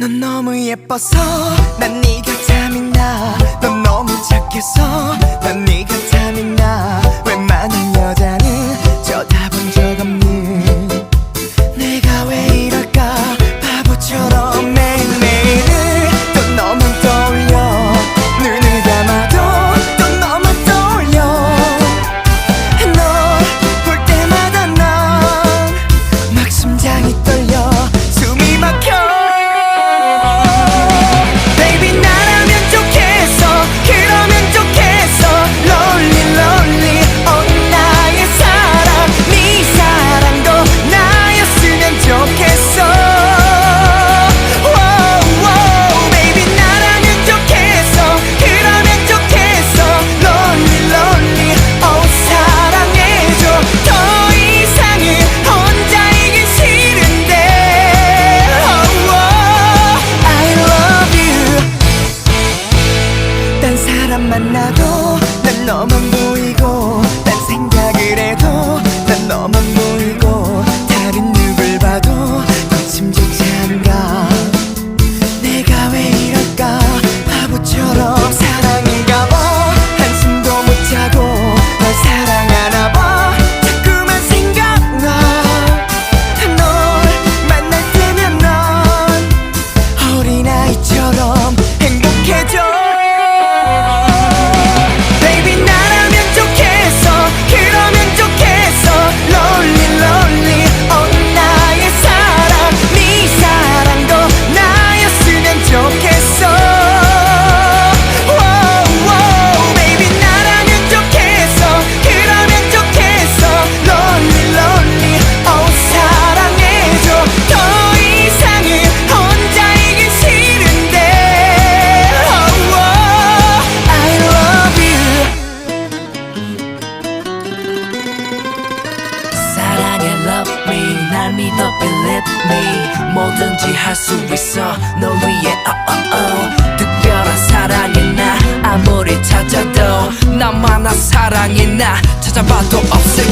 넌 너무 예뻐서 난 네가 탐이 나넌 너무 착해서 난 네가 만나도 love me 날 믿어 believe me. 뭐든지 할 수 있어 너 위해. oh oh oh 특별한 사랑이 나 아무리 찾아도 나만한 사랑이 나 찾아봐도 없을